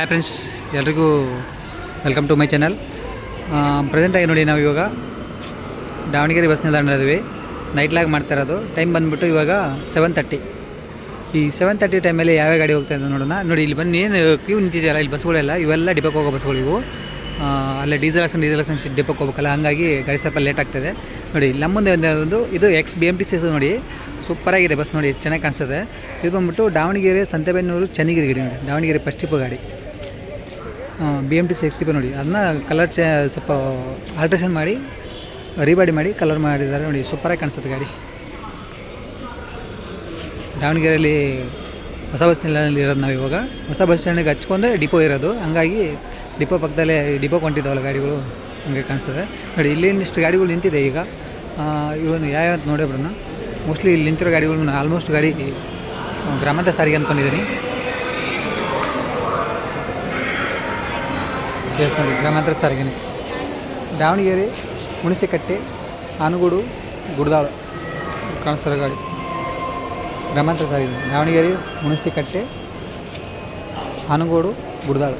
Hi friends ಎಲ್ರಿಗೂ welcome to my channel ಪ್ರೆಸೆಂಟಾಗಿ ನೋಡಿ ನಾವು ಇವಾಗ ದಾವಣಗೆರೆ ಬಸ್ ನೈಟ್ ಲಾಗ್ ಮಾಡ್ತಾ ಇರೋದು. ಟೈಮ್ ಬಂದುಬಿಟ್ಟು ಇವಾಗ ಸೆವೆನ್ ತರ್ಟಿ ಈ ಸೆವೆನ್ ತರ್ಟಿ ಟೈಮಲ್ಲಿ ಯಾವ್ಯಾವ ಗಾಡಿ ಹೋಗ್ತಾ ಇದೆ ನೋಡೋಣ. ನೋಡಿ, ಇಲ್ಲಿ ಬನ್ನಿ, ಏನು ಕ್ಯೂ ನಿಂತಿದೆಯಲ್ಲ, ಇಲ್ಲಿ ಬಸ್ಗಳೆಲ್ಲ ಇವೆಲ್ಲ ಡಿಪೋಕ್ಕೆ ಹೋಗೋ ಬಸ್ಗಳು ಇವು. ಅಲ್ಲೇ ಡೀಸೆಲ್ ಹಾಕ್ಸ್ಕೊಂಡು ಡೀಸೆಲ್ ಹಾಕ್ಸ್ಕೊಂಡು ಡಿಪೋಕ್ ಹೋಗ್ಬೇಕಲ್ಲ, ಹಾಗಾಗಿ ಗಾಡಿ ಸ್ವಲ್ಪ ಲೇಟ್ ಆಗ್ತದೆ. ನೋಡಿ, ನಮ್ಮ ಮುಂದೆ ಒಂದು, ಇದು ex B M T C ನೋಡಿ. ಸೂಪರಾಗಿದೆ ಬಸ್ ನೋಡಿ, ಚೆನ್ನಾಗಿ ಕಾಣಿಸ್ತದೆ ಇದು. ಬಂದ್ಬಿಟ್ಟು ದಾವಣಗೆರೆ, ಸಂತೆಬೆನ್ನೂರು, ಚನ್ನಗಿರಿ ಗಾಡಿ ನೋಡಿ. ದಾವಣಗೆರೆ ಫಸ್ಟ್ ಟಿಪ್ಪು ಗಾಡಿ. ಬಿ ಎಂ ಟಿ ಸಿ ಎಕ್ಸ್ಟಿ ನೋಡಿ. ಅದನ್ನ ಕಲರ್ ಚೇ ಸ್ವಲ್ಪ ಆಲ್ಟ್ರೇಷನ್ ಮಾಡಿ ರೀಬಾಡಿ ಮಾಡಿ ಕಲರ್ ಮಾಡಿದ್ದಾರೆ ನೋಡಿ. ಸೂಪರಾಗಿ ಕಾಣಿಸುತ್ತೆ ಗಾಡಿ. ದಾವಣಗೆರೆಯಲ್ಲಿ ಹೊಸ ಬಸ್ ನಿಲ್ದಾಣದಲ್ಲಿ ಇರೋದು ನಾವು ಇವಾಗ. ಹೊಸ ಬಸ್ ಸ್ಟ್ಯಾಂಡಿಗೆ ಹಚ್ಕೊಂಡೆ ಡಿಪೋ ಇರೋದು. ಹಂಗಾಗಿ ಡಿಪೋ ಪಕ್ಕದಲ್ಲೇ ಡಿಪೋ ಕೊಂಡಿದ್ದಾವಲ್ಲ ಗಾಡಿಗಳು, ಹಂಗೆ ಕಾಣಿಸ್ತದೆ. ನೋಡಿ, ಇಲ್ಲಿ ಇಷ್ಟು ಗಾಡಿಗಳು ನಿಂತಿದೆ ಈಗ. ಇವನು ಯಾವ್ಯಾವ ನೋಡೇ ಬಿಡೋಣ ಮೋಸ್ಟ್ಲಿ ಇಲ್ಲಿ ನಿಂತಿರೋ ಗಾಡಿಗಳು ನಾನು ಆಲ್ಮೋಸ್ಟ್ ಗಾಡಿ ಗ್ರಾಮದ ಸಾರಿಗೆ ಅಂದ್ಕೊಂಡಿದ್ದೀನಿ ನೋಡಿ ಗ್ರಾಮಾಂತರ ಸಾರಿಗೆನೆ. ದಾವಣಗೆರೆ, ಹುಣಸೆಕಟ್ಟೆ, ಆನಗೂಡು, ಗುಡದಾಳು ಕಾಣಿಸ್ತಾರ ಗಾಡಿ. ಗ್ರಾಮಾಂತರ ಸಾರಿಗೆ ದಾವಣಗೆರೆ, ಹುಣಸೆಕಟ್ಟೆ, ಆನಗೋಡು, ಗುಡದಾಳು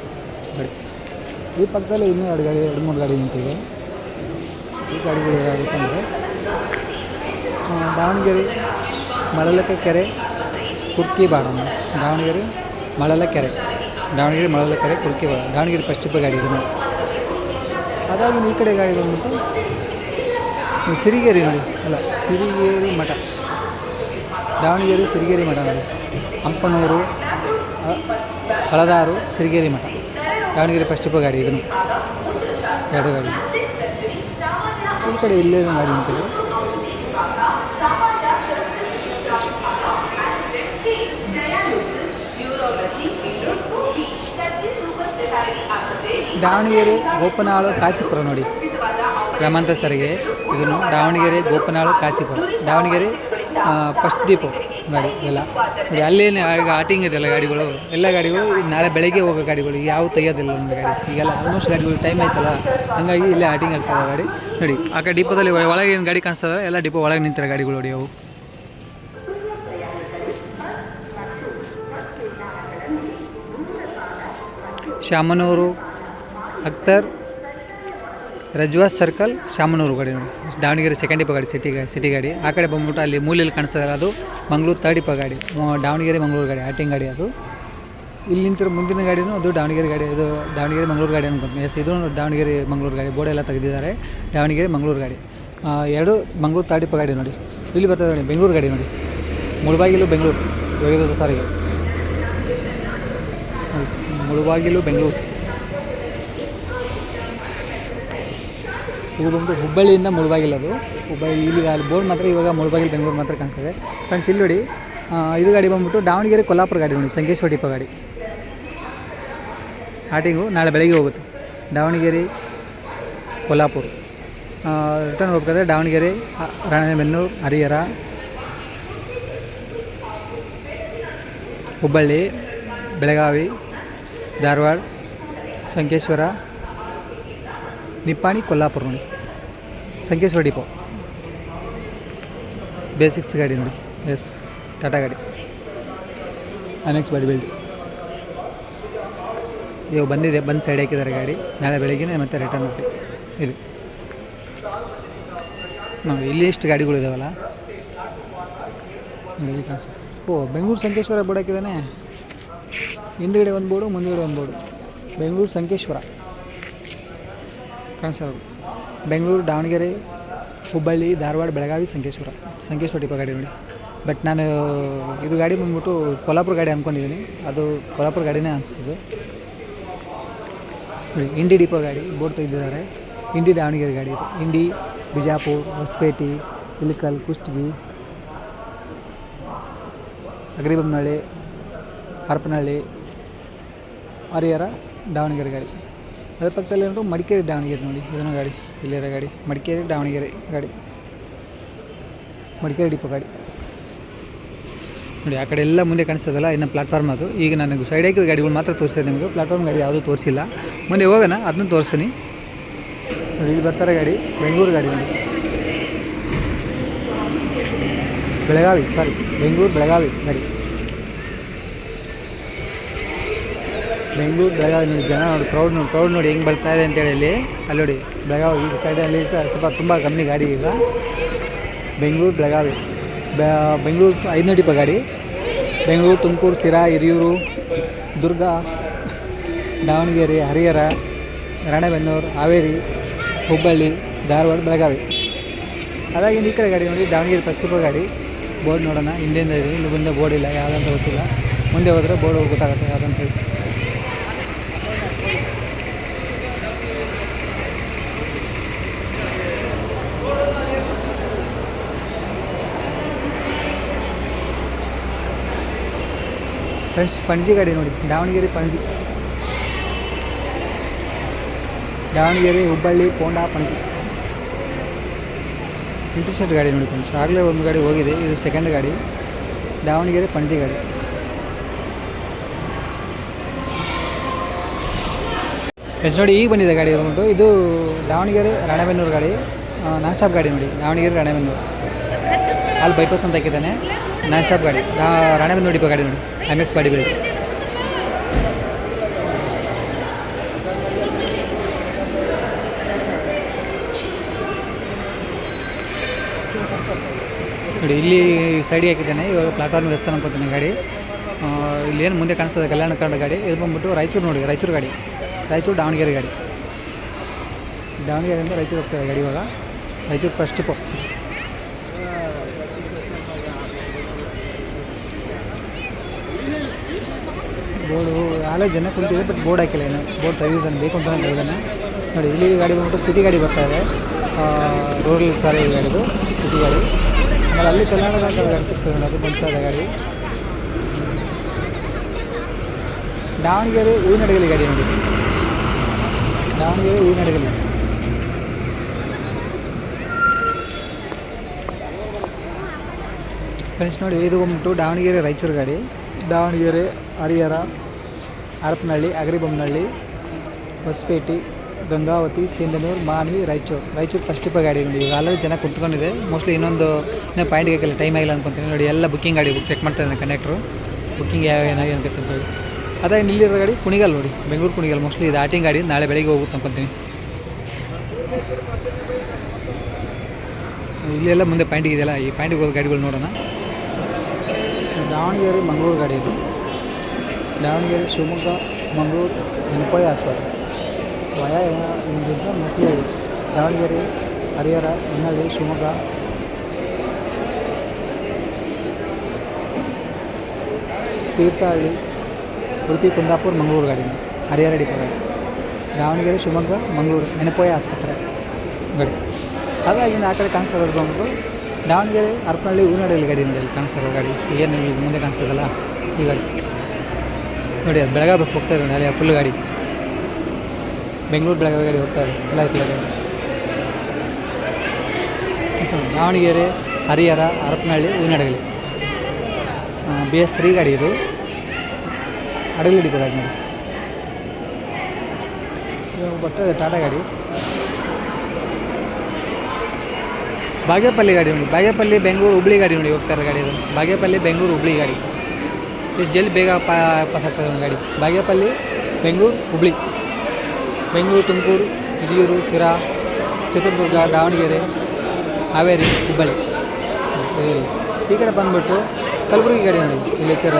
ಗಾಡಿ. ಈ ಪಕ್ಕದಲ್ಲಿ ಇನ್ನೂ ಎರಡು ಗಾಡಿ, ಎರಡು ಮೂರು ಗಾಡಿ ನಿಂತಿದೆ. ಈ ಗಾಡಿಗಳು ಏನಾಗುತ್ತೆ ಅಂದರೆ ದಾವಣಗೆರೆ ಮಳಲಕ ಕೆರೆ ಕುರ್ಕಿ ಬಾಡಮ್ಮ. ದಾವಣಗೆರೆ ಮಳಲ ಕೆರೆ ದಾವಣಗೆರೆ ಮಳಲ ಕೆರೆ ಕುರ್ಕಿ ದಾವಣಗೆರೆ ದಾವಣಗೆರೆ ಪಶ್ಚಿಮ ಗಾಡಿ ಇದನ್ನು ಅದಾಗಿ ಈ ಕಡೆ ಗಾಡಿ ಬಂದ್ಬಿಟ್ಟು ಸಿರಿಗೇರಿ ನೋಡಿ. ಅಲ್ಲ, ಸಿರಿಗೇರಿ ಮಠ. ದಾವಣಗೆರೆ ಸಿರಿಗೇರಿ ಮಠ ನೋಡಿ. ಹಂಪನೂರು ಹಳದಾರು ಸಿರಿಗೇರಿ ಮಠ. ದಾವಣಗೆರೆ ಫಸ್ಟ್ ಟಿಪ್ಪು ಗಾಡಿ ಇದನ್ನು ಎರಡು ಗಾಡಿ. ಈ ಕಡೆ ಇಲ್ಲೇ ಗಾಡಿ ನಿಂತಿದೆ. ದಾವಣಗೆರೆ ಗೋಪನಾಳು ಕಾಶಿಪುರ ನೋಡಿ. ಗ್ರಾಮಾಂತರ ಸರಿಗೆ ಇದನ್ನು ದಾವಣಗೆರೆ ಗೋಪನಾಳು ಕಾಶಿಪುರ. ದಾವಣಗೆರೆ ಫಸ್ಟ್ ಡಿಪೋ ಗಾಡಿ ಇವೆಲ್ಲ ನೋಡಿ, ಅಲ್ಲೇನು ಈಗ ಆಟಿಂಗ್ ಇದೆಲ್ಲ ಗಾಡಿಗಳು, ಎಲ್ಲ ಗಾಡಿಗಳು, ನಾಳೆ ಬೆಳಗ್ಗೆ ಹೋಗೋ ಗಾಡಿಗಳು ಯಾವ ತೆಗಿಯೋದಿಲ್ಲ ಒಂದು ಗಾಡಿ. ಈಗೆಲ್ಲ ಆಲ್ಮೋಸ್ಟ್ ಗಾಡಿಗಳು ಟೈಮ್ ಆಯ್ತಲ್ಲ, ಹಂಗಾಗಿ ಇಲ್ಲೇ ಆಟಿಂಗ್ ಆಗ್ತದೆ ಗಾಡಿ. ನೋಡಿ, ಆ ಕಡೆ ಡಿಪೋದಲ್ಲಿ ಒಳಗೆ ಏನು ಗಾಡಿ ಕಾಣಿಸ್ತದೆ, ಎಲ್ಲ ಡಿಪೋ ಒಳಗೆ ನಿಂತಿರೋ ಗಾಡಿಗಳು ನೋಡಿ ಅವು. ಶಾಮನೂರು ಅಖ್ತರ್ ರಜ್ವಾಸ್ ಸರ್ಕಲ್, ಶಾಮನೂರು ಗಾಡಿ ನೋಡಿ. ದಾವಣಗೆರೆ ಸೆಕೆಂಡ್ ಡಿಪೋ ಗಾಡಿ ಸಿಟಿ ಗಾಡಿ ಸಿಟಿ ಗಾಡಿ. ಆ ಕಡೆ ಬಂದ್ಬಿಟ್ಟು ಅಲ್ಲಿ ಮೂಲೆಯಲ್ಲಿ ಕಾಣಿಸ್ತದಲ್ಲ ಅದು ಮಂಗಳೂರು ತರ್ಡ್ ಡಿಪೋ ಗಾಡಿ. ದಾವಣಗೆರೆ, ಮಂಗಳೂರು ಗಾಡಿ ಆಟಿಂಗ್ ಗಾಡಿ ಅದು. ಇಲ್ಲಿ ನಿಂತಿರೋ ಮುಂದಿನ ಗಾಡಿನೂ ಅದು ದಾವಣಗೆರೆ ಗಾಡಿ ಅದು ದಾವಣಗೆರೆ, ಮಂಗಳೂರು ಗಾಡಿ ಅನ್ಕೊಂತೀನಿ. ಎಸ್, ಇದು ದಾವಣಗೆರೆ, ಮಂಗಳೂರು ಗಾಡಿ. ಬೋರ್ಡ್ ಎಲ್ಲ ತೆಗೆದಿದ್ದಾರೆ. ದಾವಣಗೆರೆ, ಮಂಗಳೂರು ಗಾಡಿ. ಎರಡು ಮಂಗಳೂರು ತರ್ಡ್ ಡಿಪೋ ಗಾಡಿ ನೋಡಿ. ಇಲ್ಲಿ ಬರ್ತದೆ ನೋಡಿ, ಬೆಂಗಳೂರು ಗಾಡಿ ನೋಡಿ. ಮುಳಬಾಗಿಲು, ಬೆಂಗಳೂರು. ಸಾರಿಗೆ ಮುಳಬಾಗಿಲು, ಬೆಂಗಳೂರು. ಇದು ಬಂದು ಹುಬ್ಬಳ್ಳಿಯಿಂದ ಮುಳಬಾಗಿಲು ಅದು. ಹುಬ್ಬಳ್ಳಿ ಇಲ್ಲಿ ಅಲ್ಲಿ ಬೋರ್ಡ್ ಮಾತ್ರ, ಇವಾಗ ಮುಳಬಾಗಿಲು ಬೆಂಗಳೂರು ಮಾತ್ರ ಕಾಣಿಸ್ತದೆ. ಫ್ರೆಂಡ್ಸ್, ಇಲ್ಲಿ ನೋಡಿ ಇದು ಗಾಡಿ ಬಂದ್ಬಿಟ್ಟು ದಾವಣಗೆರೆ ಕೊಲ್ಲಾಪುರ ಗಾಡಿ ನೋಡಿ, ಸಂಕೇಶ್ವರ ಡಿಪೋ ಗಾಡಿ. ಆಟಿಂಗು ನಾಳೆ ಬೆಳಗ್ಗೆ ಹೋಗುತ್ತೆ. ದಾವಣಗೆರೆ, ಕೊಲ್ಲಾಪುರ. ರಿಟರ್ನ್ ಹೋಗ್ಬೇಕಾದ್ರೆ ದಾವಣಗೆರೆ ರಾಣೆಬೆನ್ನೂರು, ಹರಿಹರ, ಹುಬ್ಬಳ್ಳಿ, ಬೆಳಗಾವಿ, ಧಾರವಾಡ, ಸಂಕೇಶ್ವರ ನಿಪ್ಪಾಣಿ, ಕೊಲ್ಲಾಪುರ ನೋಡಿ. ಸಂಕೇಶ್ವರ ಡಿಪೋ. ಬೇಸಿಕ್ಸ್ ಗಾಡಿ ನೋಡಿ. ಎಸ್ ಟಾಟಾ ಗಾಡಿ. ಅನೆಕ್ಸ್ ಬಾಡಿ ಬಿಲ್ಡ್ ಇವಾಗ ಬಂದಿದೆ, ಬಂದು ಸೈಡ್ ಹಾಕಿದ್ದಾರೆ ಗಾಡಿ. ನಾಳೆ ಬೆಳಗ್ಗೆ ಮತ್ತೆ ರಿಟರ್ನ್ ಹೋಗಿ ಇದು ನಾವು ಇಲ್ಲಿ ಎಷ್ಟು ಗಾಡಿಗಳು ಇದಾವಲ್ಲ. ಓ, ಬೆಂಗಳೂರು ಸಂಕೇಶ್ವರ ಬೋರ್ಡ್ ಹಾಕಿದ್ದಾನೆ. ಹಿಂದುಗಡೆ ಒಂದು ಬೋರ್ಡು, ಮುಂದುಗಡೆ ಒಂದು ಬೋರ್ಡು. ಬೆಂಗಳೂರು ಸಂಕೇಶ್ವರ. ಕಾಣಿಸೋದು ಬೆಂಗಳೂರು, ದಾವಣಗೆರೆ, ಹುಬ್ಬಳ್ಳಿ, ಧಾರವಾಡ, ಬೆಳಗಾವಿ, ಸಂಕೇಶ್ವರ. ಸಂಕೇಶ್ವರ ಟಿಪ ಗಾಡಿ ನೋಡಿ. ಬಟ್ ನಾನು, ಇದು ಗಾಡಿ ಬಂದ್ಬಿಟ್ಟು ಕೊಲ್ಲಾಪುರ ಗಾಡಿ ಅಂದ್ಕೊಂಡಿದ್ದೀನಿ ಅದು ಕೊಲ್ಲಾಪುರ ಗಾಡಿನೇ ಅನಿಸ್ತದೆ. ಇಂಡಿ ಡಿಪೋ ಗಾಡಿ ಬೋರ್ಡ್ ತೆಗೆದಿದ್ದಾರೆ. ಇಂಡಿ ದಾವಣಗೆರೆ ಗಾಡಿ ಇದು. ಇಂಡಿ, ಬಿಜಾಪುರ್, ಹೊಸಪೇಟೆ ಇಲಿಕಲ್ ಕುಷ್ಟಗಿ ಅಗ್ರಿಬೊಮ್ಮನಹಳ್ಳಿ ಹರಪನಹಳ್ಳಿ, ಹರಿಹರ, ದಾವಣಗೆರೆ ಗಾಡಿ. ಅದ್ರ ಪಕ್ಕದಲ್ಲಿ ಉಂಟು ಮಡಿಕೇರಿ ದಾವಣಗೆರೆ ನೋಡಿ, ಇದನ್ನು ಗಾಡಿ, ಇಲ್ಲಿರೋ ಗಾಡಿ, ಮಡಿಕೇರಿ ದಾವಣಗೆರೆ ಗಾಡಿ. ಮಡಿಕೇರಿ ಡಿಪೋ ಗಾಡಿ. ನೋಡಿ, ಆ ಕಡೆ ಎಲ್ಲ ಮುಂದೆ ಕಾಣಿಸ್ತದಲ್ಲ, ಇನ್ನು ಪ್ಲಾಟ್ಫಾರ್ಮ್ ಅದು. ಈಗ ನನಗೆ ಸೈಡ್ ಹಾಕಿದ ಗಾಡಿಗಳು ಮಾತ್ರ ತೋರಿಸಿದೆ ನಿಮಗೆ. ಪ್ಲಾಟ್ಫಾರ್ಮ್ ಗಾಡಿ ಯಾವುದೂ ತೋರಿಸಿಲ್ಲ. ಮುಂದೆ ಹೋಗೋಣ, ಅದನ್ನು ತೋರಿಸ್ತೀನಿ. ನೋಡಿ, ಇಲ್ಲಿ ಬರ್ತಾರೆ ಗಾಡಿ, ಬೆಂಗಳೂರು ಗಾಡಿ ನೋಡಿ. ಬೆಳಗಾವಿ ಸಾರಿ ಬೆಂಗಳೂರು ಬೆಳಗಾವಿ ಗಾಡಿ. ಬೆಂಗಳೂರು ಬೆಳಗಾವಿ ನೋಡಿ ಜನ ನೋಡಿ ಕ್ರೌಡ್ ನೋಡಿ ಕ್ರೌಡ್ ನೋಡಿ ಹೆಂಗೆ ಬರ್ತಾ ಇದೆ ಅಂತೇಳಿ ಇಲ್ಲಿ. ಅಲ್ಲಿ ನೋಡಿ, ಬೆಳಗಾವಿ ಈ ಸೈಡಲ್ಲಿ ಸ್ವಲ್ಪ ತುಂಬ ಕಮ್ಮಿ ಗಾಡಿ ಈಗ. ಬೆಂಗಳೂರು, ಬೆಳಗಾವಿ. ಬೆಂಗಳೂರು ಐದುನೂರು ಡಿಪ ಗಾಡಿ. ಬೆಂಗಳೂರು, ತುಮಕೂರು ಸಿರಾ ಹಿರಿಯೂರು, ದುರ್ಗ, ದಾವಣಗೆರೆ, ಹರಿಹರ, ರಾಣೆಬೆನ್ನೂರು, ಹಾವೇರಿ, ಹುಬ್ಬಳ್ಳಿ, ಧಾರವಾಡ, ಬೆಳಗಾವಿ. ಅದಾಗಿ ಈ ಕಡೆ ಗಾಡಿ ನೋಡಿ, ದಾವಣಗೆರೆ ಫಸ್ಟ್ ಡಿಪ ಗಾಡಿ. ಬೋರ್ಡ್ ನೋಡೋಣ, ಹಿಂದೆಯಿಂದ ಇದೆ, ಇಲ್ಲಿ ಮುಂದೆ ಬೋರ್ಡ್ ಇಲ್ಲ ಯಾವುದಂತ ಗೊತ್ತಿಲ್ಲ. ಮುಂದೆ ಹೋದರೆ ಬೋರ್ಡ್ ಗೊತ್ತಾಗುತ್ತೆ ಯಾವುದಂತ ಹೇಳಿ. ಫ್ರೆಂಡ್ಸ್ ಪಣಜಿ ಗಾಡಿ ನೋಡಿ, ದಾವಣಗೆರೆ ಪಣಜಿ. ದಾವಣಗೆರೆ, ಹುಬ್ಬಳ್ಳಿ, ಪೋಂಡಾ ಪಣಜಿ. ಇಂಟರ್ಸೆಟ್ ಗಾಡಿ ನೋಡಿ ಫ್ರೆಂಡ್ಸ್, ಆಗಲೇ ಒಂದು ಗಾಡಿ ಹೋಗಿದೆ, ಇದು ಸೆಕೆಂಡ್ ಗಾಡಿ. ದಾವಣಗೆರೆ ಪಣಜಿ ಗಾಡಿ. ಎಸ್ ನೋಡಿ, ಈಗ ಬಂದಿದೆ ಗಾಡಿ ಬಂದ್ಬಿಟ್ಟು, ಇದು ದಾವಣಗೆರೆ, ರಾಣೆಬೆನ್ನೂರು ಗಾಡಿ. ನಾನ್ ಸ್ಟಾಪ್ ಗಾಡಿ ನೋಡಿ, ದಾವಣಗೆರೆ, ರಾಣೆಬೆನ್ನೂರು. ಅಲ್ಲಿ ಬೈಪಾಸ್ ಅಂತ ಹಾಕಿದ್ದಾನೆ. ನಾನ್ ಸ್ಟಾಪ್ ಗಾಡಿ. ರಾಣೆ ಬಂದು ಡಿಪೋ ಗಾಡಿ ನೋಡಿ. ಎಂ ಎಕ್ಸ್ ಗಾಡಿ ಬಿಲ್ಟ್ ನೋಡಿ, ಇಲ್ಲಿ ಸೈಡಿಗೆ ಹಾಕಿದ್ದಾನೆ. ಇವಾಗ ಪ್ಲಾಟ್ಫಾರ್ಮ್ ರಸ್ತೆ ಅನ್ಕೋತಾನೆ ಗಾಡಿ. ಇಲ್ಲಿ ಏನು ಮುಂದೆ ಕಾಣಿಸ್ತದೆ, ಕಲ್ಯಾಣ ಕನ್ನಡ ಗಾಡಿ. ಇದು ಬಂದ್ಬಿಟ್ಟು ರಾಯಚೂರು ನೋಡಿ, ರಾಯಚೂರು ಗಾಡಿ. ರಾಯಚೂರು ದಾವಣಗೆರೆ ಗಾಡಿ. ದಾವಣಗೆರೆಯಿಂದ ರಾಯಚೂರು ಹೋಗ್ತದೆ ಗಾಡಿ ಇವಾಗ. ರಾಯಚೂರು ಫಸ್ಟ್ ಟಿಪ್ಪು ಬೋರ್ಡು ಆಲೇ ಜನ ಕುಂತಿದೆ ಬಟ್ ಬೋರ್ಡ್ ಹಾಕಿಲ್ಲ ಏನು ಬೋರ್ಡ್ ತೆಗೆಯೋದನ್ನು ಬೇಕು ಅಂತ ತೆಗೆದಾನೆ ನೋಡಿ, ಇಲ್ಲಿ ಗಾಡಿ ಬಂದ್ಬಿಟ್ಟು ಸಿಟಿ ಗಾಡಿ ಬರ್ತಾ ಇದೆ. ರೂರಲ್ ಸಾರಿ ಗಾಡಿದು ಸಿಟಿ ಗಾಡಿ. ಆಮೇಲೆ ಅಲ್ಲಿ ಕಲ್ಯಾಣ ಗಾಡಿ ಸಿಗ್ತದೆ ಅದು ಬರ್ತಾ ಗಾಡಿ. ದಾವಣಗೆರೆ ಹೂವಿನಡಗಲಿ ಗಾಡಿ ನೋಡಿ. ದಾವಣಗೆರೆ ಹೂವಿನಡಗಲಿ. ಫ್ರೆಂಡ್ಸ್ ನೋಡಿ, ಇದು ಬಂದ್ಬಿಟ್ಟು ದಾವಣಗೆರೆ ರಾಯಚೂರು ಗಾಡಿ. ದಾವಣಗೆರೆ, ಹರಿಹರ. ಹರಪನಹಳ್ಳಿ ಅಗರಿಬೊಮ್ಮನಹಳ್ಳಿ ಹೊಸಪೇಟೆ, ಗಂಗಾವತಿ, ಸಿಂಧನೂರು, ಮಾನ್ವಿ, ರಾಯಚೂರು. ರಾಯಚೂರು ಫಸ್ಟ್ ಟಿಪ್ಪ ಗಾಡಿ ನೋಡಿ ಈಗ ಆಲ್ರೆಡಿ ಜನ ಕುತ್ಕೊಂಡಿದೆ. ಮೋಸ್ಟ್ಲಿ ಇನ್ನೊಂದು ಇನ್ನೂ ಪಾಯಿಂಟ್ಗೆ ಹಾಕಿಲ್ಲ. ಟೈಮ್ ಆಗಿಲ್ಲ ಅನ್ಕೊಂತೀನಿ. ನೋಡಿ, ಎಲ್ಲ ಬುಕ್ಕಿಂಗ್ ಗಾಡಿ ಚೆಕ್ ಮಾಡ್ತಾ ಇದ್ದಾನೆ ಕಂಡಕ್ಟ್ರು ಬುಕ್ಕಿಂಗ್ ಯಾವ ಏನಾಗಿ ಅಂತ ಹೇಳಿ. ಅದೇ ಇಲ್ಲಿರೋ ಗಾಡಿ ಕುಣಿಗಲ್ ನೋಡಿ. ಬೆಂಗಳೂರು ಕುಣಿಗಲ್. ಮೋಸ್ಟ್ಲಿ ಇದು ಆಟಿಂಗ್ ಗಾಡಿ. ನಾಳೆ ಬೆಳಿಗ್ಗೆ ಹೋಗುತ್ತೆ ಅನ್ಕೊಂತೀನಿ. ಇಲ್ಲೆಲ್ಲ ಮುಂದೆ ಪಾಯಿಂಟಿಗೆ ಇದೆಯಲ್ಲ. ಈ ಪಾಯಿಂಟಿಗೆ ಹೋದ ಗಾಡಿಗಳು ನೋಡೋಣ. ದಾವಣಗೆರೆ, ಮಂಗಳೂರು ಗಾಡಿ ಇದು. ದಾವಣಗೆರೆ, ಶಿವಮೊಗ್ಗ, ಮಂಗಳೂರು ಎನ್ಕೋಯ ಆಸ್ಪತ್ರೆ. ವಯ ಇಲ್ಲಿಂದ ಮೋಸ್ಟ್ಲಿ ದಾವಣಗೆರೆ, ಹರಿಹರ, ಹೊನ್ನಾಳಿ, ಶಿವಮೊಗ್ಗ. ತೀರ್ಥಹಳ್ಳಿ, ಉಡುಪಿ, ಕುಂದಾಪುರ, ಮಂಗಳೂರು ಗಾಡಿ ಹರಿಹರ ಡಿಪೋ ದಾವಣಗೆರೆ, ಶಿವಮೊಗ್ಗ, ಮಂಗಳೂರು ನೆನಪೋಯ ಆಸ್ಪತ್ರೆ ಗಡಿ. ಹಾಗಾಗಿ ಆ ಕಡೆ ಕಾಣಿಸ್ತಿರೋದು ಬಂದ್ಬಿಟ್ಟು ದಾವಣಗೆರೆ ಹರಪನಹಳ್ಳಿ ಹೂನಹಳ್ಳಿ ಗಾಡಿ ಅಲ್ಲಿ ಇಲ್ಲಿ ಕಾಣಿಸ್ತಿರೋ ಗಾಡಿ. ಏನು ಈಗ ಮುಂದೆ ಕಾಣಿಸ್ತದಲ್ಲ ಈ ಗಾಡಿ. ನೋಡಿ, ಅದು ಬೆಳಗಾವಿ ಬಸ್ ಹೋಗ್ತಾ ಇದ್ದಾನೆ, ಅಲ್ಲಿ ಫುಲ್ ಗಾಡಿ. ಬೆಂಗಳೂರು ಬೆಳಗಾವಿ ಗಾಡಿ ಹೋಗ್ತಾ ಇದೆ ಎಲ್ಲ ಆಯ್ತು Davanagere, Harihar, Harapanahalli Hoovinahadagali B S three ಗಾಡಿ ಇದು. ಅಡಗಲಿ ಹಿಡಿತದೆ ಗಾಡಿ ಇವಾಗ ಬರ್ತದೆ ಟಾಟಾ ಗಾಡಿ. ಬಾಗೇಪಲ್ಲಿ ಗಾಡಿ ನೋಡಿ, ಬಾಗೇಪಲ್ಲಿ, ಬೆಂಗಳೂರು ಹುಬ್ಳಿ ಗಾಡಿ ನೋಡಿ ಹೋಗ್ತಾರೆ ಗಾಡಿ ಇದು. ಬಾಗೇಪಲ್ಲಿ, ಬೆಂಗಳೂರು ಹುಬ್ಳಿ ಗಾಡಿ. ಎಷ್ಟು ಜಲ್ದಿ ಬೇಗ ಪಾ ಪಾಸ್ ಆಗ್ತದೆ ಒಂದು ಗಾಡಿ. ಬಾಗೇಪಲ್ಲಿ, ಬೆಂಗಳೂರು, ಹುಬ್ಳಿ. ಬೆಂಗಳೂರು, ತುಮಕೂರು, ಹಿರಿಯೂರು, ಶಿರಾ, ಚಿತ್ರದುರ್ಗ, ದಾವಣಗೆರೆ, ಹಾವೇರಿ, ಹುಬ್ಬಳ್ಳಿ. ಈ ಕಡೆ ಬಂದುಬಿಟ್ಟು ಕಲಬುರಗಿ ಗಾಡಿ ನೋಡಿ. ಇಲ್ಲಿ ಎಚ್ಚರ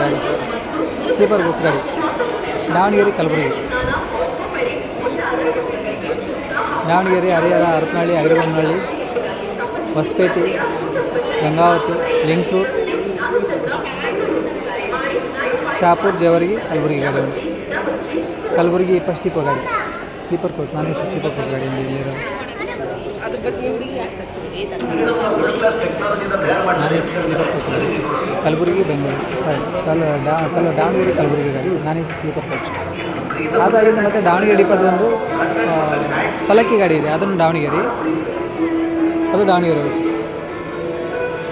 ಸ್ಲೀಪರ್ ಕೋಚ್ ಗಾಡಿ. ದಾವಣಗೆರೆ, ಕಲಬುರಗಿ. ದಾವಣಗೆರೆ, ಹರಿಹರ ಹರಪನಹಳ್ಳಿ ಅಗ್ರಬೊಮ್ಮನಹಳ್ಳಿ ಹೊಸಪೇಟೆ, ಗಂಗಾವತಿ, ಲಿಂಗಸೂರು. ಶಾಪುರ್, ಜೇವರ್ಗಿ, ಕಲಬುರ್ಗಿ ಗಾಡಿ ಕಲಬುರ್ಗಿ ಫಸ್ಟ್ ಡಿಪೋ ಗಾಡಿ. ಸ್ಲೀಪರ್ ಕೋಚ್ ನಾನು ಸಿ ಸ್ಲೀಪರ್ ಕೋಚ್ ಗಾಡಿ ಇಲ್ಲಿ ಇಲ್ಲಿರೋ. ನಾನು ಸಿ ಸ್ಲೀಪರ್ ಕೋಚ್ ಗಾಡಿ. ಕಲಬುರಗಿ, ಬೆಂಗಳೂರು. ಸಾರಿ ಕಲ್ ಡಾ ಕಲ್ ದಾವಣಗೆರೆ, ಕಲಬುರಗಿ ಗಾಡಿ. ನಾನು ಸಿ ಸ್ಲೀಪರ್ ಕೋಚ್ ಅದಾಗಿಂದ ಮತ್ತು ದಾವಣಗೆರೆ ಡಿಪೋದು ಒಂದು ಪಲಕ್ಕಿ ಗಾಡಿ ಇದೆ. ಅದನ್ನು ದಾವಣಗೆರೆ. ಅದು ದಾವಣಗೆರೆ ಹೋಗುತ್ತೆ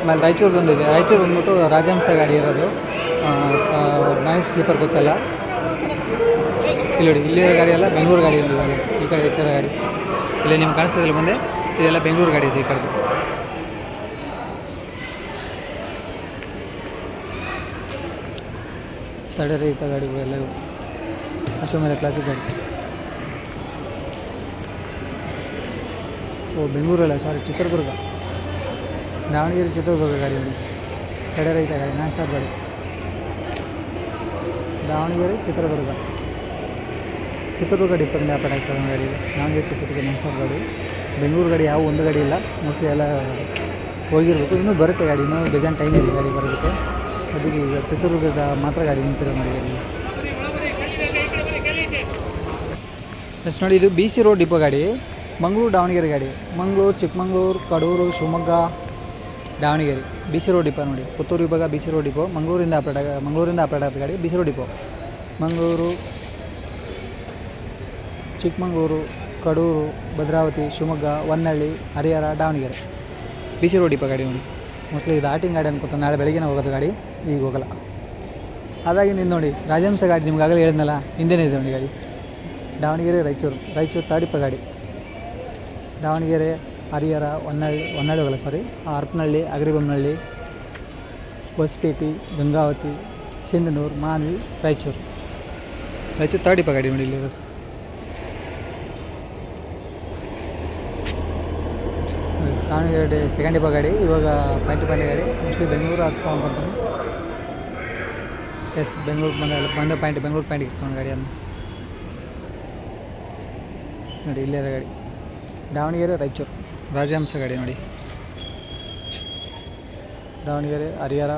ಆಮೇಲೆ ರಾಯಚೂರ್ದೊಂದು ಇದೆ. ರಾಯಚೂರು ಬಂದ್ಬಿಟ್ಟು ರಾಜಹಂಸ ಗಾಡಿ ಇರೋದು. ನಾನ್ ಸ್ಲೀಪರ್ ಕೋಚಲ್ಲ ಇಲ್ಲಿ ನೋಡಿ ಇಲ್ಲಿ ಗಾಡಿ ಅಲ್ಲ, ಬೆಂಗಳೂರು ಗಾಡಿ ಇಲ್ಲಿ ಈ ಕಡೆ ಎಚ್ಚರ ಗಾಡಿ. ಇಲ್ಲಿ ನಿಮ್ಗೆ ಕಾಣಿಸ್ತದಿಲ್ಲ ಮುಂದೆ ಇದೆಲ್ಲ ಬೆಂಗಳೂರು ಗಾಡಿ ಇದೆ ಈ ಕಡೆ ತಡೆ ರಹಿತ ಗಾಡಿಗಳೆಲ್ಲ ಇವು. ಅಶೋಕದ ಕ್ಲಾಸಿಕ್ ಗಾಡಿ. ಓ, ಬೆಂಗಳೂರಲ್ಲ? ಸಾರಿ ಚಿತ್ರದುರ್ಗ. ದಾವಣಗೆರೆ ಚಿತ್ರದುರ್ಗ ಗಾಡಿ ಕಡೆ ರೈತ ಗಾಡಿ ನಾನ್ ಸ್ಟಾಪ್ ಗಾಡಿ. ದಾವಣಗೆರೆ, ಚಿತ್ರದುರ್ಗ. ಚಿತ್ರದುರ್ಗ ಡಿಪೆಂಡ್ ವ್ಯಾಪಾರ ಆಗ್ತದೆ ಗಾಡಿ. ದಾವಣಗೆರೆ, ಚಿತ್ರದುರ್ಗ, ಮೈಸೂರು ಗಾಡಿ. ಬೆಂಗಳೂರು ಗಾಡಿ ಯಾವ ಒಂದು ಗಾಡಿ ಇಲ್ಲ. ಮೋಸ್ಟ್ಲಿ ಎಲ್ಲ ಹೋಗಿರ್ಬೇಕು. ಇನ್ನೂ ಬರುತ್ತೆ ಗಾಡಿ. ಇನ್ನೂ ಬೇಜಾನ್ ಟೈಮ್ ಇದೆ ಗಾಡಿ ಬರೋದಕ್ಕೆ. ಸದ್ಯಕ್ಕೆ ಈಗ ಚಿತ್ರದುರ್ಗದ ಮಾತ್ರ ಗಾಡಿ ನಿಂತಿರೋ ನೋಡಿ ನೆಕ್ಸ್ಟ್ ನೋಡಿ ಇದು ಬಿ ಸಿ ರೋಡ್ ಡಿಪೋ ಗಾಡಿ. ಮಂಗಳೂರು, ದಾವಣಗೆರೆ ಗಾಡಿ. Mangaluru, Chikkamagaluru, Kadur, Shivamogga. Davanagere B C road depot ನೋಡಿ. ಪುತ್ತೂರು ವಿಭಾಗ ಬಿ ಸಿ ರೋಡ್ ಡಿಪೋ, ಮಂಗಳೂರಿಂದ ಆಪರೇಟ್ ಆಗ ಮಂಗಳೂರಿಂದ ಆಪರೇಟ್ ಆದ ಗಾಡಿ B C road depot. Mangaluru, Chikkamagaluru, Kadur, Bhadravathi, Shivamogga, Honnali, Harihar, Davanagere. B C road depot ಗಾಡಿ ನೋಡಿ. ಮೊದಲು ಇದು ಆಟಿಂಗ್ ಗಾಡಿ ಅನ್ಕೋತ ನಾಳೆ ಬೆಳಗ್ಗೆ ಹೋಗೋದು ಗಾಡಿ, ಈಗ ಹೋಗಲ್ಲ. ಹಾಗಾಗಿ ನೀನು ನೋಡಿ, ರಾಜಹಂಸ ಗಾಡಿ ನಿಮ್ಗಾಗಲೇ ಹೇಳಿದ್ನಲ್ಲ, ಹಿಂದೆನೇ ಇದೆ ನೋಡಿ ಗಾಡಿ. ದಾವಣಗೆರೆ, ರಾಯಚೂರು ರಾಯಚೂರು ತಾಡಿಪ ಗಾಡಿ. ದಾವಣಗೆರೆ ಹರಿಹರ ಹೊನ್ನಳ್ಳಿ ಹೊನ್ನಳ್ಳಿಗಳ ಸಾರಿ ಹರಪನಹಳ್ಳಿ ಅಗರಿಬೊಮ್ಮನಹಳ್ಳಿ ಹೊಸಪೇಟೆ, ಗಂಗಾವತಿ, ಸಿಂಧನೂರು, ಮಾನ್ವಿ, ರಾಯಚೂರು. ರಾಯಚೂರು ತಾಡಿಪ ಗಾಡಿ ನೋಡಿ ಇಲ್ಲಿರೋದು ದಾವಣಗೆರೆ ಸೆಕೆಂಡ್ ಡಿಪ ಗಾಡಿ, ಇವಾಗ ಪಾಯಿಂಟ್ ಪಾಯಿಂಟ್ ಗಾಡಿ. ಮೋಸ್ಟ್ಲಿ ಬೆಂಗಳೂರು ಹತ್ಕೊಂಡು ಬರ್ತೀನಿ ಎಸ್ ಬೆಂಗಳೂರು ಬಂದ ಬಂದ ಪಾಯಿಂಟ್ ಬೆಂಗಳೂರು ಪಾಯಿಂಟಿಗೆ ಇಸ್ಕೊಂಡು ಗಾಡಿ ಅಂದ ನೋಡಿ, ಇಲ್ಲೇ ಗಾಡಿ. ದಾವಣಗೆರೆ, ರಾಯಚೂರು. ರಾಜಹಂಸ ಗಾಡಿ ನೋಡಿ. ದಾವಣಗೆರೆ, ಹರಿಹರ,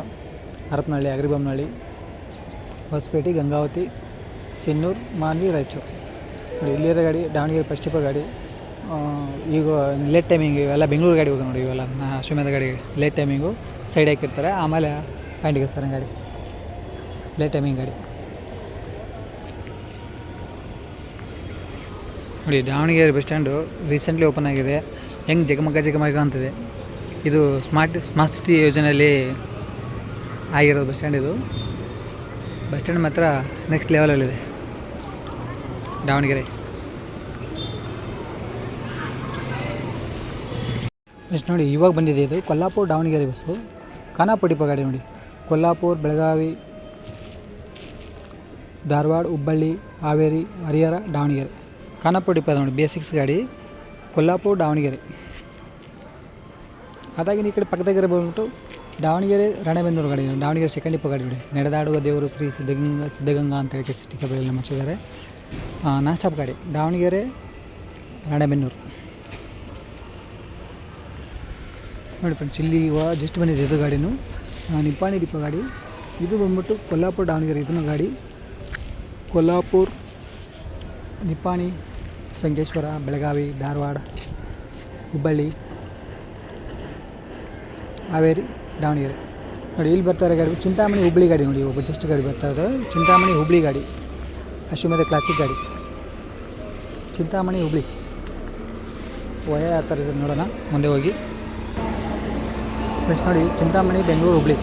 ಹರಪನಹಳ್ಳಿ ಅಗ್ರಿಬಮ್ನಳ್ಳಿ ಹೊಸಪೇಟೆ, ಗಂಗಾವತಿ, ಸಿನ್ನೂರು, ಮಾನ್ವಿ, ರಾಯಚೂರು. ನೋಡಿ, ಇಲ್ಲಿರೋ ಗಾಡಿ, ದಾವಣಗೆರೆ ಟಿಪ ಗಾಡಿ. ಈಗ ಲೇಟ್ ಟೈಮಿಂಗ್ ಇವೆಲ್ಲ ಬೆಂಗಳೂರು ಗಾಡಿ ಹೋಗಿ ನೋಡಿ ಇವೆಲ್ಲ. ಅಶ್ವಮೇಧ ಗಾಡಿ ಲೇಟ್ ಟೈಮಿಂಗು ಸೈಡ್ ಹಾಕಿರ್ತಾರೆ. ಆಮೇಲೆ ಪಾಯಿಂಟಿಗೆ ಸರ್ ಗಾಡಿ. ಲೇಟ್ ಟೈಮಿಂಗ್ ಗಾಡಿ. ನೋಡಿ, Davanagere bus stand recently open ಆಗಿದೆ. ಹೆಂಗೆ ಜಗಮಗ ಜಗಮಗ ಅಂತಿದೆ. ಇದು ಸ್ಮಾರ್ಟ್ ಸ್ಮಾರ್ಟ್ ಸಿಟಿ ಯೋಜನೆಯಲ್ಲಿ ಆಗಿರೋದು ಬಸ್ ಸ್ಟ್ಯಾಂಡ್ ಇದು. ಬಸ್ ಸ್ಟ್ಯಾಂಡ್ ಮಾತ್ರ ನೆಕ್ಸ್ಟ್ ಲೆವೆಲಲ್ಲಿದೆ ದಾವಣಗೆರೆ. ನೆಕ್ಸ್ಟ್ ನೋಡಿ, ಇವಾಗ ಬಂದಿದೆ ಇದು ಕೊಲ್ಲಾಪುರ ದಾವಣಗೆರೆ ಬಸ್ಸು ಖಾನಾಪುಡಿಪ ಗಾಡಿ ನೋಡಿ. ಕೊಲ್ಲಾಪುರ, ಬೆಳಗಾವಿ, ಧಾರವಾಡ, ಹುಬ್ಬಳ್ಳಿ, ಹಾವೇರಿ, ಹರಿಹರ, ದಾವಣಗೆರೆ. ಖಾನಾಪುರ ಡಿಪೋ ನೋಡಿ ಬೇಸಿಕ್ಸ್ ಗಾಡಿ. ಕೊಲ್ಲಾಪುರ, ದಾವಣಗೆರೆ. ಅದಾಗಿನ ಈ ಕಡೆ ಪಕ್ಕದಾಗಿರೋ ಬಂದ್ಬಿಟ್ಟು ದಾವಣಗೆರೆ ರಣಬೆಂದೂರು ಗಾಡಿ, ದಾವಣಗೆರೆ ಸೆಕೆಂಡ್ ಇಪ್ಪ ಗಾಡಿ ನೋಡಿ ನಡೆದಾಡುವ ದೇವರು ಶ್ರೀ ಸಿದ್ಧಗಂಗಾ ಸಿದ್ಧಗಂಗಾ ಅಂತ ಹೇಳಿ ಸ್ಟಿಕ್ಕರ್ಗಳೆಲ್ಲ ಮುಚ್ಚಿದ್ದಾರೆ. ನಾನ್ ಸ್ಟಾಪ್ ಗಾಡಿ, ದಾವಣಗೆರೆ ರಣಬೆನ್ನೂರು. ನೋಡಿ ಫ್ರೆಂಡ್ಸ್ ಇಲ್ಲಿ ಜಸ್ಟ್ ಬಂದಿದೆ ಇದು ಗಾಡಿನು. ನಿಪ್ಪಾಣಿ ದೀಪ ಗಾಡಿ. ಇದು ಬಂದ್ಬಿಟ್ಟು ಕೊಲ್ಲಾಪುರ, ದಾವಣಗೆರೆ ಇದನ್ನು ಗಾಡಿ. ಕೊಲ್ಲಾಪುರ, ನಿಪ್ಪಾಣಿ. ಸಂಕೇಶ್ವರ, ಬೆಳಗಾವಿ, ಧಾರವಾಡ, ಹುಬ್ಬಳ್ಳಿ, ಹಾವೇರಿ, ದಾವಣಗೆರೆ. ನೋಡಿ, ಇಲ್ಲಿ ಬರ್ತಾರೆ ಗಾಡಿ. ಚಿಂತಾಮಣಿ ಹುಬ್ಳಿ ಗಾಡಿ ನೋಡಿ, ಒಬ್ಬ ಜಸ್ಟ್ ಗಾಡಿ ಬರ್ತಾ ಇರೋದು ಚಿಂತಾಮಣಿ ಹುಬ್ಳಿ ಗಾಡಿ. ಅಶ್ವಮೇಧ ಕ್ಲಾಸಿಕ್ ಗಾಡಿ. ಚಿಂತಾಮಣಿ ಹುಬ್ಳಿ ವಯ ಆ ಥರ ಇದೆ ನೋಡೋಣ. ಮುಂದೆ ಹೋಗಿ. ಫ್ರೆಂಡ್ಸ್ ನೋಡಿ, ಚಿಂತಾಮಣಿ, ಬೆಂಗಳೂರು ಹುಬ್ಳಿ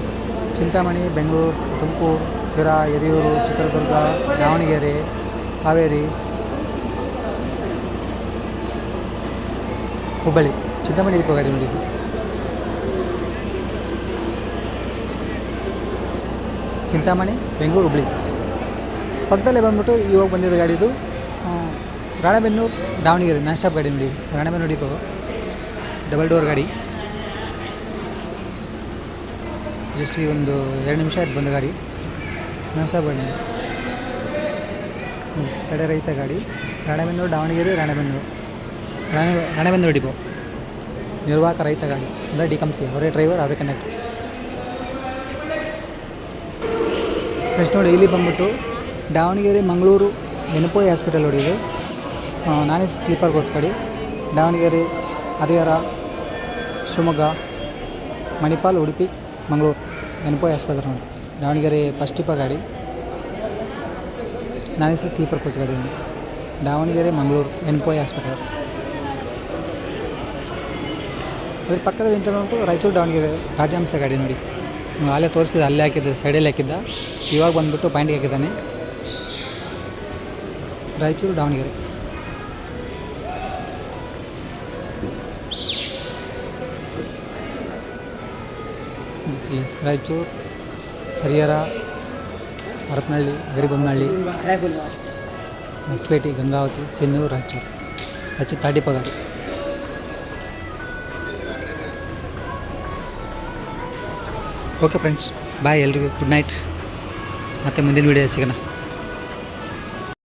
ಚಿಂತಾಮಣಿ, ಬೆಂಗಳೂರು, ತುಮಕೂರು, ಶಿರಾ, ಹಿರಿಯೂರು, ಚಿತ್ರದುರ್ಗ, ದಾವಣಗೆರೆ, ಹಾವೇರಿ ಹುಬ್ಬಳ್ಳಿ ಚಿಂತಾಮಣಿ ಡಿಪೋ ಗಾಡಿ ನೋಡಿದ್ದು ಚಿಂತಾಮಣಿ, ಬೆಂಗಳೂರು, ಹುಬ್ಬಳ್ಳಿ. ಪಕ್ಕದಲ್ಲೇ ಬಂದ್ಬಿಟ್ಟು ಇವಾಗ ಬಂದಿರೋ ಗಾಡಿದು ರಾಣೆಬೆನ್ನೂರು, ದಾವಣಗೆರೆ, ನಾನ್ ಸ್ಟಾಪ್ ಗಾಡಿ ನೋಡಿ ರಾಣೆಬೆನ್ನೂರು ಡಿಪೋ ಡಬಲ್ ಡೋರ್ ಗಾಡಿ. ಜಸ್ಟ್ ಈ ಒಂದು ಎರಡು ನಿಮಿಷ ಆಯ್ತು ಬಂದ ಗಾಡಿ. ನಾನ್ ಸ್ಟಾಪ್ ಗಾಡಿ ತಡೆ ರೈತ ಗಾಡಿ. ರಾಣೆಬೆನ್ನೂರು, ದಾವಣಗೆರೆ, ರಾಣೆಬೆನ್ನೂರು. ರಾಣೆ ರಾಣೆಬೆನ್ನೂರು ಡಿಪೋ ನಿರ್ವಾಹಕ, ರೈತ ಗಾಡಿ. ಅಂದರೆ ಡಿ ಕಮ್ ಸಿ ಅವರೇ ಡ್ರೈವರ್ ಅವರೇ ಕನೆಕ್ಟ್ ನೆಕ್ಸ್ಟ್ ನೋಡಿ, ಇಲ್ಲಿ ಬಂದ್ಬಿಟ್ಟು ದಾವಣಗೆರೆ, ಮಂಗಳೂರು, ಎನ್ಪೋಯ್ ಹಾಸ್ಪಿಟಲ್ ಹೊಡಿಯೋದು ನಾನೇ ಸ್ಲೀಪರ್ ಕೋಚ್ ಗಾಡಿ. ದಾವಣಗೆರೆ, ಹರಿಹರ, ಶಿವಮೊಗ್ಗ, ಮಣಿಪಾಲ್, ಉಡುಪಿ, ಮಂಗಳೂರು, ಎನ್ಪೋಯ್ ಆಸ್ಪತ್ರೆ ನೋಡಿ. ದಾವಣಗೆರೆ ಫಸ್ಟ್ ಟಿಪ ಗಾಡಿ. ನಾನೇ ಸ್ಲೀಪರ್ ಕೋಚ್ ಗಾಡಿ. ದಾವಣಗೆರೆ, ಮಂಗಳೂರು, ಎನ್ಪೋಯ್ ಆಸ್ಪತ್ರೆ ಅದ್ರ ಪಕ್ಕದಲ್ಲಿ ನಿಂತ ಉಂಟು ರಾಯಚೂರು ದಾವಣಗೆರೆ ರಾಜಹಂಸ ಗಾಡಿ ನೋಡಿ. ಅಲ್ಲೇ ತೋರಿಸಿದ ಅಲ್ಲೇ ಹಾಕಿದ್ದೆ ಸೈಡಲ್ಲಿ ಹಾಕಿದ್ದ. ಇವಾಗ ಬಂದುಬಿಟ್ಟು ಪಾಯಿಂಟ್ಗೆ ಹಾಕಿದ್ದಾನೆ. ರಾಯಚೂರು ದಾವಣಗೆರೆ. ರಾಯಚೂರು ಹರಿಹರ ಹರಪನಹಳ್ಳಿ ಗರಿಬೊಮ್ಮನಹಳ್ಳಿ ಹೊಸಪೇಟೆ ಗಂಗಾವತಿ ಸಿನ್ನೂರು ರಾಯಚೂರು. ರಾಯಚೂರು ತಾಟಿಪ ಗಾಡಿ ಓಕೆ ಫ್ರೆಂಡ್ಸ್ ಬಾಯ್ ಎಲ್ರಿಗೂ ಗುಡ್ ನೈಟ್ ಮತ್ತೆ ಮುಂದಿನ ವೀಡಿಯೋ ಸಿಗೋಣ.